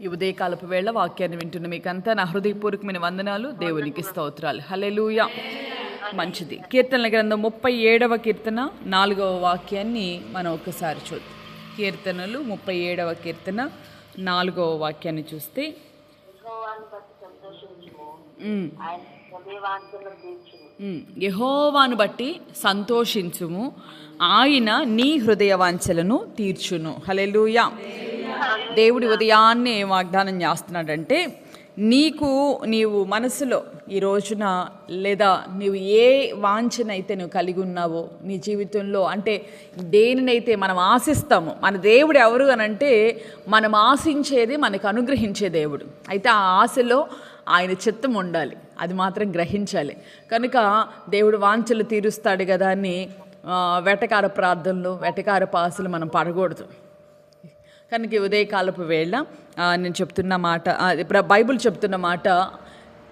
ఈ ఉదయకాలపు వేళ వాక్యాన్ని వింటున్న మీకంతా నా హృదయపూర్వకమైన వందనాలు. దేవునికి స్తోత్రాలు. హల్లెలూయా. మంచిది. కీర్తనల గ్రంథం ముప్పై ఏడవ కీర్తన నాలుగవ వాక్యాన్ని మనం ఒకసారి చూద్దాం. కీర్తనలు ముప్పై ఏడవ కీర్తన నాలుగవ వాక్యాన్ని చూస్తే. యహోవాను బట్టి సంతోషించుము. ఆయన నీ హృదయ వాంఛలను తీర్చును. హలెలుయా దేవుడి ఉదయాన్నే ఏం వాగ్దానం చేస్తున్నాడంటే నీకు నీవు మనసులో ఈ రోజున లేదా నీవు ఏ వాంఛనైతే నువ్వు కలిగి ఉన్నావో నీ జీవితంలో అంటే దేనినైతే మనం ఆశిస్తామో మన దేవుడు ఎవరు అని అంటే మనం ఆశించేది మనకు అనుగ్రహించే దేవుడు. అయితే ఆ ఆశలో ఆయన చిత్తం ఉండాలి అది మాత్రం గ్రహించాలి. కనుక దేవుడు వాంఛలు తీరుస్తాడు కదా అని వెటకార ప్రార్థనలు వెటకార పాసులు మనం పడకూడదు. కనుక ఉదయకాలపు వేళ నేను చెప్తున్న మాట బైబుల్ బైబిల్ చెప్తున్న మాట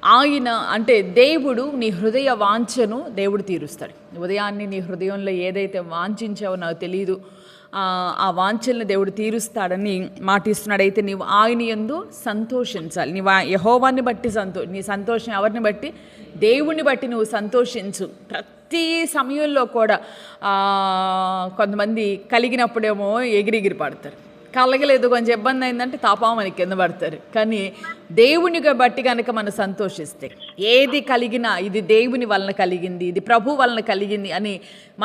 ఆయన అంటే దేవుడు నీ హృదయ వాంఛను దేవుడు తీరుస్తాడు. ఉదయాన్ని నీ హృదయంలో ఏదైతే వాంఛించావో నాకు తెలియదు ఆ, వాంఛలను దేవుడు తీరుస్తాడని మాటిస్తున్నాడు అయితే నీవు ఆయన ఎందు సంతోషించాలి. నీవు యహోవాన్ని బట్టి సంతో నీ సంతోషం ఎవరిని బట్టి? దేవుణ్ణి బట్టి నువ్వు సంతోషించు. ప్రతి సమయంలో కూడా కొంతమంది కలిగినప్పుడేమో ఎగిరిగిరి పడతారు. కలగలేదు కొంచెం ఇబ్బంది అయిందంటే తాపామని కింద పడతారు. కానీ దేవునిగా బట్టి కనుక మనం సంతోషిస్తే ఏది కలిగినా ఇది దేవుని వలన కలిగింది ఇది ప్రభు వలన కలిగింది అని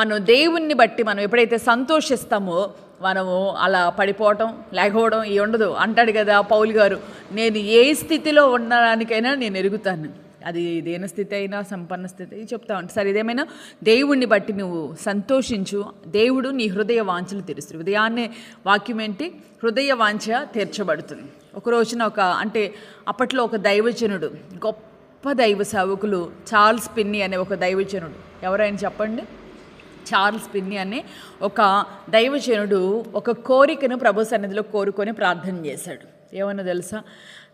మనం దేవుణ్ణి బట్టి మనం ఎప్పుడైతే సంతోషిస్తామో మనము అలా పడిపోవటం లేకపోవడం ఇవి ఉండదు అంటాడు కదా పౌలు గారు నేను ఏ స్థితిలో ఉండడానికైనా నేను ఎరుగుతాను. అది దేని స్థితి అయినా సంపన్న స్థితి చెప్తా ఉంటాను సరే ఏదేమైనా దేవుణ్ణి బట్టి నువ్వు సంతోషించు. దేవుడు నీ హృదయ వాంఛలు తెరుస్తుంది ఉదయాన్నే వాక్యం ఏంటి? హృదయ వాంఛ తీర్చబడుతుంది. ఒక రోజున ఒక అంటే అప్పట్లో ఒక దైవజనుడు గొప్ప దైవ సేవకులు చార్ల్స్ పిన్ని అనే ఒక దైవజనుడు. ఎవరైనా చెప్పండి? చార్ల్స్ పిన్ని అనే ఒక దైవజనుడు ఒక కోరికను ప్రభు సన్నిధిలో కోరుకొని ప్రార్థన చేశాడు. ఏమన్నా తెలుసా?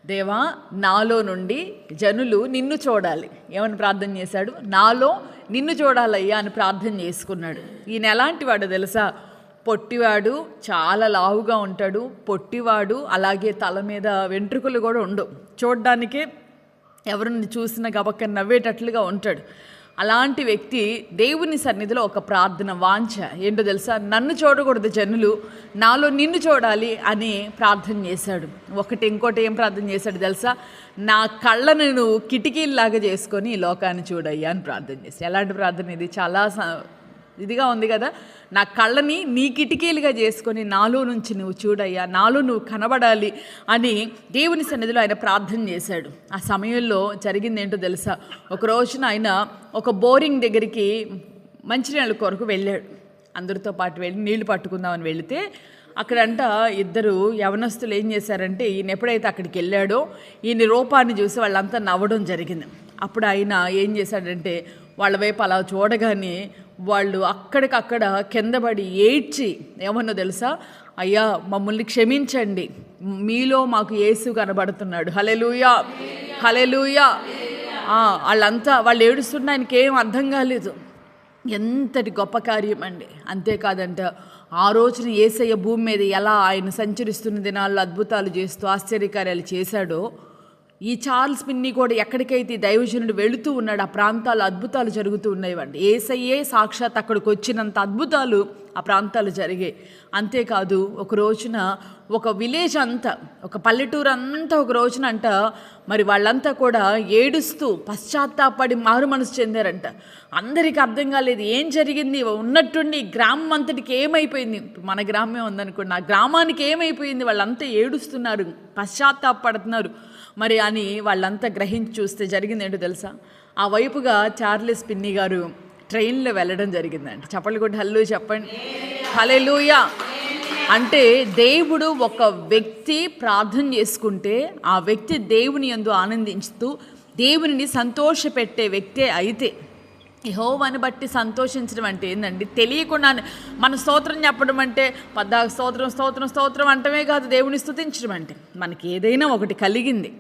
దేవా నాలో నుండి జనులు నిన్ను చూడాలి. ఏమని ప్రార్థన చేశాడు? నాలో నిన్ను చూడాలయ్యా అని ప్రార్థన చేసుకున్నాడు. ఈయన ఎలాంటి వాడు తెలుసా? పొట్టివాడు చాలా లావుగా ఉంటాడు. పొట్టివాడు అలాగే తల మీద వెంట్రుకలు కూడా ఉండవు. చూడడానికి ఎవరిని చూసినా గబక్క నవ్వేటట్లుగా ఉంటాడు. అలాంటి వ్యక్తి దేవుని సన్నిధిలో ఒక ప్రార్థన వాంఛ. ఏంటో తెలుసా? నన్ను చూడకూడదు జనులు నాలో నిన్ను చూడాలి అని ప్రార్థన చేశాడు. ఒకటి ఇంకోటి ఏం ప్రార్థన చేశాడు తెలుసా? నా కళ్ళను నువ్వు కిటికీల్లాగా చేసుకొని ఈ లోకాన్ని చూడయ్యా అని ప్రార్థన చేశాడు. ఎలాంటి ప్రార్థన ఇది? చాలా ఇదిగా ఉంది కదా నా కళ్ళని నీ కిటికీలుగా చేసుకొని నాలో నుంచి నువ్వు చూడయ్యా నాలో నువ్వు కనబడాలి అని దేవుని సన్నిధిలో ఆయన ప్రార్థన చేశాడు. ఆ సమయంలో జరిగింది ఏంటో తెలుసా? ఒక రోజున ఆయన ఒక బోరింగ్ దగ్గరికి మంచినీళ్ళ కొరకు వెళ్ళాడు. అందరితో పాటు వెళ్ళి నీళ్ళు పట్టుకుందామని వెళితే అక్కడంట ఇద్దరు యవనస్తులు ఏం చేశారంటే ఈయన ఎప్పుడైతే అక్కడికి వెళ్ళాడో ఈయన రూపాన్ని చూసి వాళ్ళంతా నవ్వడం జరిగింది. అప్పుడు ఆయన ఏం చేశాడంటే వాళ్ళ వైపు అలా చూడగానే వాళ్ళు అక్కడికక్కడ కిందపడి ఏడ్చి ఏమన్నా తెలుసా? అయ్యా మమ్మల్ని క్షమించండి. మీలో మాకు యేసు కనబడుతున్నాడు. హలెలుయా హలెలుయా వాళ్ళంతా వాళ్ళు ఏడుస్తున్న ఆయనకి ఏం అర్థం కాలేదు. ఎంతటి గొప్ప కార్యం అండి. అంతేకాదంట ఆ రోజున ఏసయ్య భూమి మీద ఎలా ఆయన సంచరిస్తున్న దినాల్లో అద్భుతాలు చేస్తూ ఆశ్చర్యకార్యాలు చేశాడో ఈ చార్ల్స్ పిన్ని కూడా ఎక్కడికైతే దైవజనుడు వెళుతూ ఉన్నాడు ఆ ప్రాంతాలు అద్భుతాలు జరుగుతూ ఉన్నాయండి ఏసయ్యే సాక్షాత్ అక్కడికి వచ్చినంత అద్భుతాలు ఆ ప్రాంతాలు జరిగాయి. అంతేకాదు ఒక రోజున ఒక విలేజ్ అంతా ఒక పల్లెటూరు అంతా ఒక రోజున అంట మరి వాళ్ళంతా కూడా ఏడుస్తూ పశ్చాత్తాపడి మారు మనసు చెందారంట. అందరికీ అర్థం కాలేదు ఏం జరిగింది? ఉన్నట్టుండి గ్రామం అంతటికి ఏమైపోయింది? మన గ్రామమే ఉందనుకోండి ఆ గ్రామానికి ఏమైపోయింది? వాళ్ళంతా ఏడుస్తున్నారు పశ్చాత్తాపడుతున్నారు. మరి అని వాళ్ళంతా గ్రహించి చూస్తే జరిగింది ఏంటో తెలుసా? ఆ వైపుగా చార్లెస్ పిన్ని గారు ట్రైన్లో వెళ్ళడం జరిగిందండి చెప్పలు కొట్టి హల్లు చెప్పండి. హలెలూయా అంటే దేవుడు ఒక వ్యక్తి ప్రార్థన చేసుకుంటే ఆ వ్యక్తి దేవుని యందు ఆనందించుతూ దేవునిని సంతోషపెట్టే వ్యక్తే అయితే యహోవాని బట్టి సంతోషించడం అంటే ఏంటండి తెలియకుండా మన స్తోత్రం చెప్పడం అంటే పద్దా స్తోత్రం స్తోత్రం స్తోత్రం అంటమే కాదు దేవుని స్తుతించడం అంటే. మనకి ఏదైనా ఒకటి కలిగింది.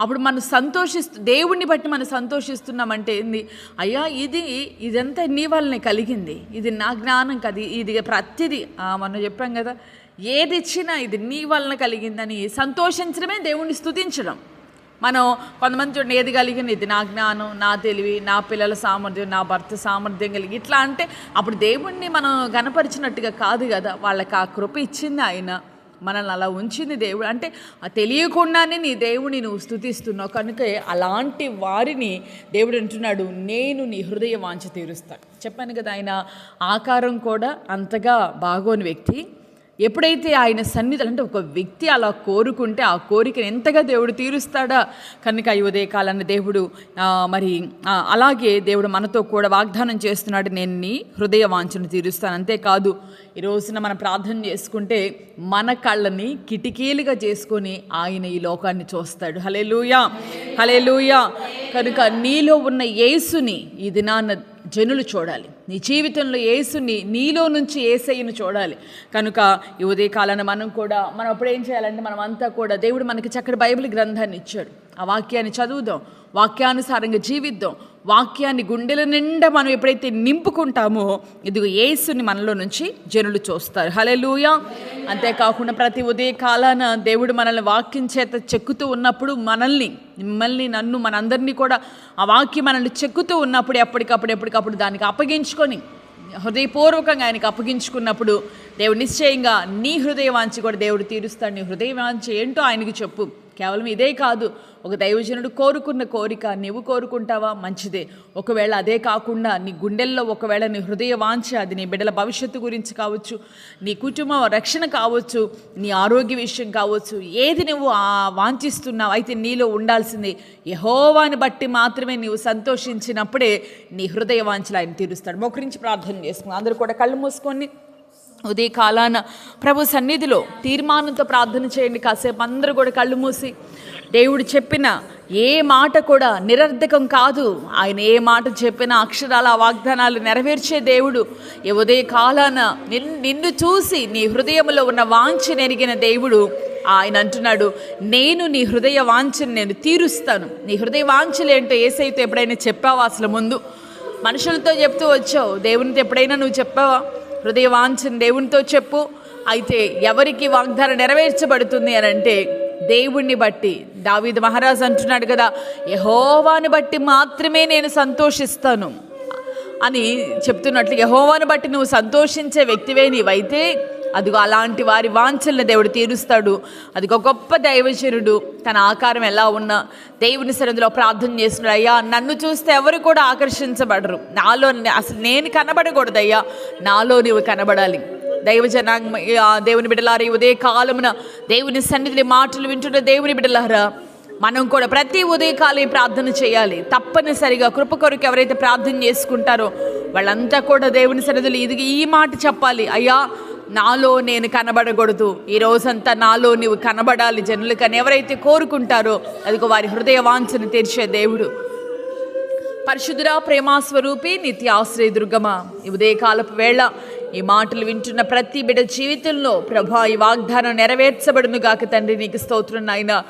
అప్పుడు మనం సంతోషిస్తూ దేవుణ్ణి బట్టి మనం సంతోషిస్తున్నామంటే ఏంది? అయ్యా ఇది ఇదంతా నీ వల్లనే కలిగింది. ఇది నా జ్ఞానం కదా. ఇది ప్రతిదీ మనం చెప్పాం కదా. ఏది ఇచ్చినా ఇది నీ వలన కలిగిందని సంతోషించడమే దేవుణ్ణి స్థుతించడం మనం కొంతమంది చూడండి ఏది కలిగింది ఇది నా జ్ఞానం నా తెలివి నా పిల్లల సామర్థ్యం నా భర్త సామర్థ్యం కలిగి ఇట్లా అంటే అప్పుడు దేవుణ్ణి మనం గనపరిచినట్టుగా కాదు కదా. వాళ్ళకి ఆ కృప ఇచ్చింది ఆయన. మనల్ని అలా ఉంచింది దేవుడు. అంటే తెలియకుండానే నీ దేవుని నువ్వు స్థుతిస్తున్నావు. కనుక అలాంటి వారిని దేవుడు అంటున్నాడు నేను నీ హృదయ వాంఛ తీరుస్తాను. చెప్పాను కదా ఆయన ఆకారం కూడా అంతగా బాగోని వ్యక్తి. ఎప్పుడైతే ఆయన సన్నిధులు అంటే ఒక వ్యక్తి అలా కోరుకుంటే ఆ కోరికను ఎంతగా దేవుడు తీరుస్తాడా? కనుక ఈ ఉదయకాలన్న దేవుడు మరి అలాగే దేవుడు మనతో కూడా వాగ్దానం చేస్తున్నాడు నేను నీ హృదయ వాంఛను తీరుస్తాను. అంతేకాదు ఈ రోజున మనం ప్రార్థన చేసుకుంటే మన కళ్ళని కిటికీలుగా చేసుకొని ఆయన ఈ లోకాన్ని చూస్తాడు. హలే హలే కనుక నీలో ఉన్న యేసుని ఈ దినాన్న జనులు చూడాలి. నీ జీవితంలో ఏసుని నీలో నుంచి ఏసయ్యను చూడాలి. కనుక ఈ ఉదయకాలను మనం కూడా మనం అప్పుడు ఏం చేయాలంటే మనం అంతా కూడా దేవుడు మనకి చక్కటి బైబిల్ గ్రంథాన్ని ఇచ్చాడు. ఆ వాక్యాన్ని చదువుదాం. వాక్యానుసారంగా జీవిద్దాం. వాక్యాన్ని గుండెల నిండా మనం ఎప్పుడైతే నింపుకుంటామో ఇదిగో ఏసుని మనలో నుంచి జనులు చూస్తారు. హలెలూయా అంతేకాకుండా ప్రతి ఉదయ కాలాన దేవుడు మనల్ని వాక్యం చేత చెక్కుతూ ఉన్నప్పుడు మనల్ని మిమ్మల్ని నన్ను మనందరినీ కూడా ఆ వాక్యం మనల్ని చెక్కుతూ ఉన్నప్పుడు ఎప్పటికప్పుడు ఎప్పటికప్పుడు దానికి అప్పగించుకొని హృదయపూర్వకంగా ఆయనకి అప్పగించుకున్నప్పుడు దేవుడు నిశ్చయంగా నీ హృదయ వాంచి కూడా దేవుడు తీరుస్తాడు. నీ హృదయ వాంచి ఏంటో ఆయనకి చెప్పు. కేవలం ఇదే కాదు ఒక దైవజనుడు కోరుకున్న కోరిక నువ్వు కోరుకుంటావా? మంచిదే. ఒకవేళ అదే కాకుండా నీ గుండెల్లో ఒకవేళ నీ హృదయ వాంఛ అది నీ బిడ్డల భవిష్యత్తు గురించి కావచ్చు నీ కుటుంబం రక్షణ కావచ్చు నీ ఆరోగ్య విషయం కావచ్చు ఏది నువ్వు ఆ వాంఛిస్తున్నావు అయితే నీలో ఉండాల్సింది యహోవాని బట్టి మాత్రమే నీవు సంతోషించినప్పుడే నీ హృదయ వాంఛలు ఆయన తీరుస్తాడు. మోకరించి ప్రార్థన చేసుకుని అందరూ కూడా కళ్ళు మూసుకొని ఉదయ కాలాన ప్రభు సన్నిధిలో తీర్మానంతో ప్రార్థన చేయండి. కాసేపు అందరూ కూడా కళ్ళు మూసి దేవుడు చెప్పిన ఏ మాట కూడా నిరర్ధకం కాదు. ఆయన ఏ మాట చెప్పిన అక్షరాల ఆ వాగ్దానాలు నెరవేర్చే దేవుడు. ఈ ఉదయ కాలాన నిన్ నిన్ను చూసి నీ హృదయంలో ఉన్న వాంఛ నెరిగిన దేవుడు ఆయన అంటున్నాడు. నేను నీ హృదయ వాంఛను నేను తీరుస్తాను. నీ హృదయ వాంఛలు ఏంటో ఏసైతే ఎప్పుడైనా చెప్పావా అసలు ముందు? మనుషులతో చెప్తూ వచ్చావు. దేవునితో ఎప్పుడైనా నువ్వు చెప్పావా? హృదయవాంఛను దేవునితో చెప్పు. అయితే ఎవరికి వాగ్దానం నెరవేర్చబడుతుంది అని అంటే దేవుణ్ణి బట్టి. దావీద్ మహారాజ్ అంటున్నాడు కదా యహోవాని బట్టి మాత్రమే నేను సంతోషిస్తాను. అని చెప్తున్నట్లు యహోవాను బట్టి నువ్వు సంతోషించే వ్యక్తివే నీవైతే అదిగో అలాంటి వారి వాంఛల్ని దేవుడు తీరుస్తాడు. అది ఒక గొప్ప దైవజనుడు తన ఆకారం ఎలా ఉన్నా దేవుని సన్నిధిలో ప్రార్థన చేస్తున్నాడు. అయ్యా నన్ను చూస్తే ఎవరు కూడా ఆకర్షించబడరు. నాలో అసలు నేను కనబడకూడదు అయ్యా నాలో నీవు కనబడాలి. దైవజనాంగ దేవుని బిడ్డలారా ఉదయ కాలమున దేవుని సన్నిధిని మాటలు వింటున్న దేవుని బిడ్డలారా మనం కూడా ప్రతి ఉదయకాలం ఈ ప్రార్థన చేయాలి. తప్పనిసరిగా కృప కొరకు ఎవరైతే ప్రార్థన చేసుకుంటారో వాళ్ళంతా కూడా దేవుని సన్నిధిలో ఇది ఈ మాట చెప్పాలి. అయ్యా నాలో నేను కనబడకూడదు. ఈ రోజంతా నాలో నీవు కనబడాలి జనులకని ఎవరైతే కోరుకుంటారో అదిగో వారి హృదయ వాంఛను తెరిచే దేవుడు. పరిశుద్ధురా ప్రేమాస్వరూపి నిత్య ఆశ్రయ దుర్గమ. ఈ ఉదయకాలపు వేళ ఈ మాటలు వింటున్న ప్రతి బిడ్డ జీవితంలో ప్రభా ఈ వాగ్దానం నెరవేర్చబడును గాక తండ్రి నీకు స్తోత్రం నాయన.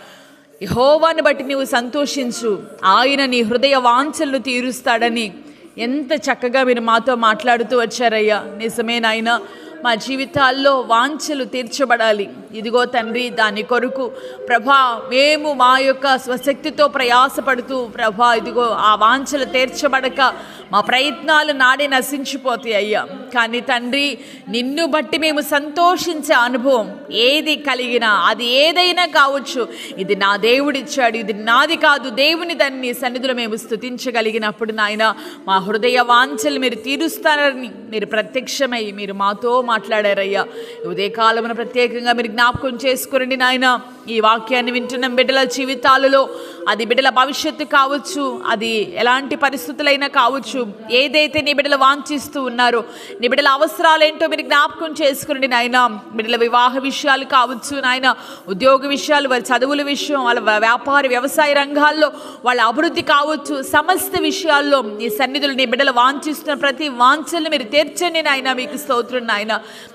హోవాన్ని బట్టి నీవు సంతోషించు. ఆయన నీ హృదయ వాంఛలు తీరుస్తాడని ఎంత చక్కగా మీరు మాతో మాట్లాడుతూ వచ్చారయ్యా. నిజమే నాయన. మా జీవితాల్లో వాంఛలు తీర్చబడాలి. ఇదిగో తండ్రి దాని కొరకు ప్రభా మేము మా యొక్క స్వశక్తితో ప్రయాసపడుతూ ప్రభా ఇదిగో ఆ వాంఛలు తీర్చబడక మా ప్రయత్నాలు నాడే నశించిపోతాయి అయ్యా. కానీ తండ్రి నిన్ను బట్టి మేము సంతోషించే అనుభవం ఏది కలిగినా అది ఏదైనా కావచ్చు. ఇది నా దేవుడిచ్చాడు ఇది నాది కాదు. దేవుని దాన్ని సన్నిధిలో మేము స్థుతించగలిగినప్పుడు నాయన మా హృదయ వాంఛలు మీరు తీరుస్తారని మీరు ప్రత్యక్షమై మీరు మాతో మాట్లాడారయ్యా. ఈ ఉదయకాలమున ప్రత్యేకంగా మీరు జ్ఞాపకం చేసుకురండి నాయన. ఈ వాక్యాన్ని వింటున్న బిడ్డల జీవితాలలో అది బిడ్డల భవిష్యత్తు కావచ్చు అది ఎలాంటి పరిస్థితులైనా కావచ్చు ఏదైతే నీ బిడ్డలు వాంఛిస్తూ ఉన్నారో నీ బిడ్డల అవసరాలేంటో మీరు జ్ఞాపకం చేసుకురండి నాయన. బిడ్డల వివాహ విషయాలు కావచ్చు నాయన ఉద్యోగ విషయాలు వారి చదువుల విషయం వాళ్ళ వ్యాపార వ్యవసాయ రంగాల్లో వాళ్ళ అభివృద్ధి కావచ్చు సమస్త విషయాల్లో నీ సన్నిధులు నీ బిడ్డలు వాంఛిస్తున్న ప్రతి వాంఛల్ని మీరు తీర్చండి నాయన. మీకు స్తోత్రం నాయన.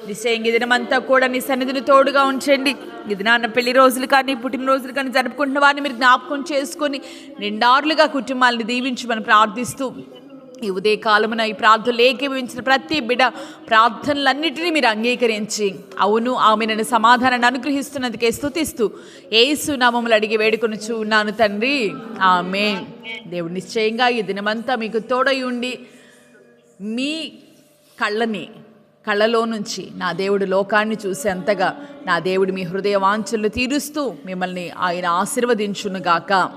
నిశ్చయంగా ఈ దినమంతా కూడా నీ సన్నిధిని తోడుగా ఉంచండి. ఇది నాన్న పెళ్ళి రోజులు కానీ పుట్టినరోజులు కానీ జరుపుకుంటున్న వారిని మీరు జ్ఞాపకం చేసుకొని నిండార్లుగా కుటుంబాలను దీవించమని ప్రార్థిస్తూ ఈ ఉదయ కాలమున ఈ ప్రార్థనలు ఏకీభవించిన ప్రతి బిడ ప్రార్థనలన్నిటినీ మీరు అంగీకరించి అవును ఆమె నన్ను సమాధానాన్ని అనుగ్రహిస్తున్నందుకే స్థుతిస్తూ ఏసు నామములు అడిగి వేడుకొని ఉన్నాను తండ్రి. ఆమె దేవుడు నిశ్చయంగా ఈ దినమంతా మీకు తోడై ఉండి మీ కళ్ళని కళ్ళలో నుంచి నా దేవుడు లోకాన్ని చూసేంతగా నా దేవుడు మీ హృదయ వాంఛలు తీరుస్తూ మిమ్మల్ని ఆయన ఆశీర్వదించునుగాక.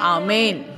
ఆమెన్.